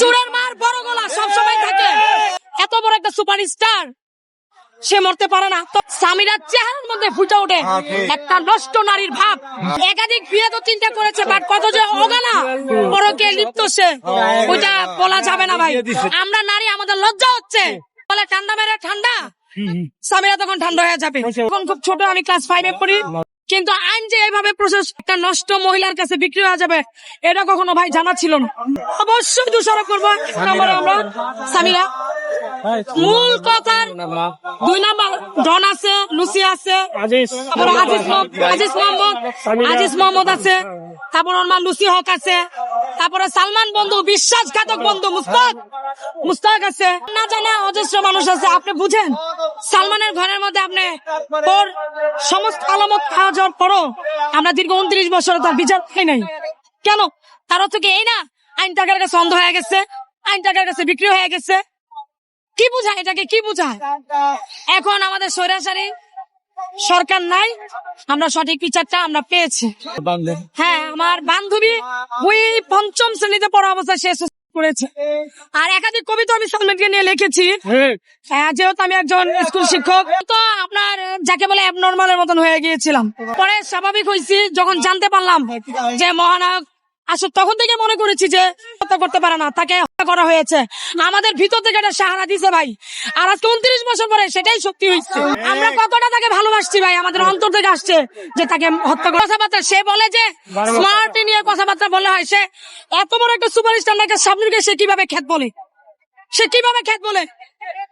চুরের মার, বড় গলা সবসময় থাকে। এত বড় একটা সুপারস্টার, সে মরতে পারে না। তো স্বামীরার চেহারার মধ্যে ফুটে ওঠে একটা নষ্ট নারীর ভাব। একাধিক বিয়ে তো তিনটা করেছে বাট কত যে অগানা। পরকে লিপ্ত সে, ওইটা বলা যাবে না ভাই। আমরা নারী, আমাদের লজ্জা হচ্ছে। বলে ঠান্ডা মেরে ঠান্ডা। স্বামীরা তখন ঠান্ডা হয়ে যাবে। তখন খুব ছোট, আমি ক্লাস ফাইভে পড়ি। কিন্তু আইন যে এইভাবে প্রসেস একটা নষ্ট মহিলার কাছে বিক্রি হয়ে যাবে এটা কখনো ভাই জানা ছিল না। অবশ্যই দোষারোপ করব। আমরা স্বামীরা মূল কথার দুই নাম্বার। ডন আছে লুসি আছে তারপর আজিজ মোহাম্মদ- আজিজ মোহাম্মদ আজিজ মোহাম্মদ আছে তারপর ওর মা লুসি হক আছে। তারপরে সালমান বন্ধু, বিশ্বাসঘাতক বন্ধু, মুস্তাক। মুস্তাক আছে। না জানা অজস্র মানুষ আছে, আপনি বুঝেন? সালমানের ঘরের মধ্যে আপনি ওর সমস্ত আলামত খাওয়া যাওয়ার পরও আমরা দীর্ঘ উনত্রিশ বছর তার বিচার পাই নাই। কেন? তার অর্থ কি এই না? আইন টাকার কাছে অন্ধ হয়ে গেছে, আইন টাকার কাছে বিক্রি হয়ে গেছে। কি বুঝায় এটাকে? কি বুঝায়? এখন আমাদের সৈরাচারী সরকার নাই আমরা সঠিক বিচারটা আমরা পেয়েছি। হ্যাঁ আমার বান্ধবী ওই পঞ্চম শ্রেণীতে পড়া অবস্থায় শেষ করেছে। আর একাধিক কবিতা আমি সালমানকে নিয়ে লিখেছি। হ্যাঁ, যেহেতু আমি একজন স্কুল শিক্ষক তো আপনার যাকে বলে অ্যাবনর্মালের মতন হয়ে গিয়েছিলাম। পরে স্বাভাবিক হয়েছি যখন জানতে পারলাম যে মহানায়ক আসলে তখন থেকে মনে করেছি যে হত্যা করতে পারে না তাকে হত্যা করা হয়েছে। আমাদের ভিতর থেকে একটা সাহারা দিছে ভাই। আর আজকে উনত্রিশ বছর পরে সেটাই সত্যি হয়েছে। আমরা কতটা তাকে ভালোবাসছি ভাই আমাদের অন্তর থেকে আসছে যে তাকে হত্যা করা কথাবার্তা সে বলে যে স্মার্ট নিয়ে কথাবার্তা বলে হয় সে এত বড় একটা সুপারস্টার নাকি সামনে সে কীভাবে খ্যাত বলে? সে কীভাবে খ্যাত বলে?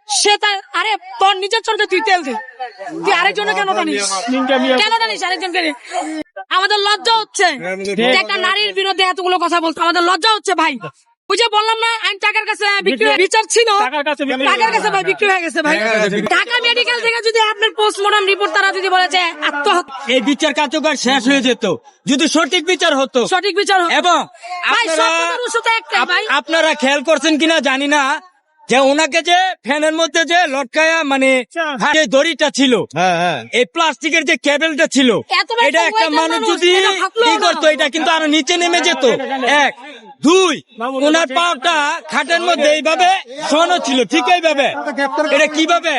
সে তার আরে তোর নিজের চরিত্রে তুই তেল দে। তুই আরেকজনে কেন টানিস? কেন টানিস আরেকজনকে? আমাদের লজ্জা হচ্ছে। একটা নারীর বিরুদ্ধে এতগুলো কথা বলতে আমাদের লজ্জা হচ্ছে ভাই। ওই যে বললাম না আইন টাকার কাছে বিক্রি বিচার ছিল। টাকার কাছে বিক্রি হয়ে টাকার কাছে ভাই বিক্রি হয়ে গেছে ভাই। ঢাকা মেডিকেল থেকে যদি আপনার পোস্টমর্টম রিপোর্ট তারা যদি বলে যে আত্মহত্যা এই বিচার কার্যকর শেষ হয়ে যেত। যদি সঠিক বিচার হতো। সঠিক বিচার এবং আপনারা খেয়াল করছেন কিনা জানি না। যে ওনাকে যে ফ্যানের মধ্যে যে লটকায়া মানে যে দড়িটা ছিল এই প্লাস্টিকের যে কেবলটা ছিল এটা একটা মানুষ যদি কি করতো এটা কিন্তু আরও নিচে নেমে যেত। এক দুই ওনার পাওটা খাটের মধ্যে এইভাবে শোনো ছিল ঠিক এইভাবে। এটা কীভাবে?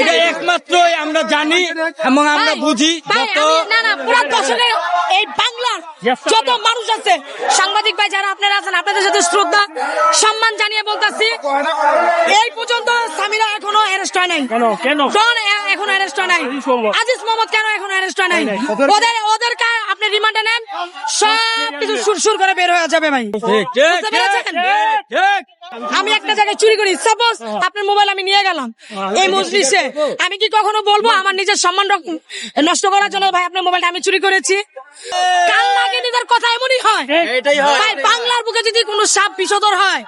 এটা একমাত্র আমরা জানি এবং আমরা বুঝি যত আমি- না না পুরো দশকের এই বাংলার যত মানুষ আছে সাংবাদিক ভাই যারা আপনারা আছেন আপনাদের সাথে শ্রদ্ধা সম্মান বলতাছি এই পর্যন্ত সামিরা এখনও অ্যারেস্ট হয় নাই। কেন? কেন? ডন এখনও অ্যারেস্ট হয় নাই। আজিজ মোহাম্মদ কেন এখনও অ্যারেস্ট হয় নাই? ওদের ওদের কা- আপনি রিমান্ডে নেন। সব কিছু সুরসুর করে বের হয়ে যাবে ভাই। আমি একটা জায়গায় চুরি করি। সাপোজ আপনার মোবাইল আমি নিয়ে গেলাম। এই মজলিসে। আমি কি কখনো বলব? আমার নিজের সম্মান নষ্ট করার জন্য ভাই আপনার মোবাইলটা আমি চুরি করেছি। কাল লাগে নিজের কথা এমনই হয়। এটাই হয়। ভাই যদি কোনো সাপ বিষধর হয়।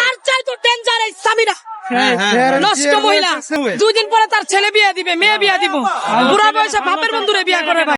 তার চাই তো ডেঞ্জার এই সামিরা হ্যাঁ, হ্যাঁ। নষ্ট মহিলা। দুই দিন পরে তার ছেলে বিয়ে দিবে মেয়ে বিয়ে দিব। বুড়া বয়সে বাপের বন্ধুরে বিয়ে করে ভাই।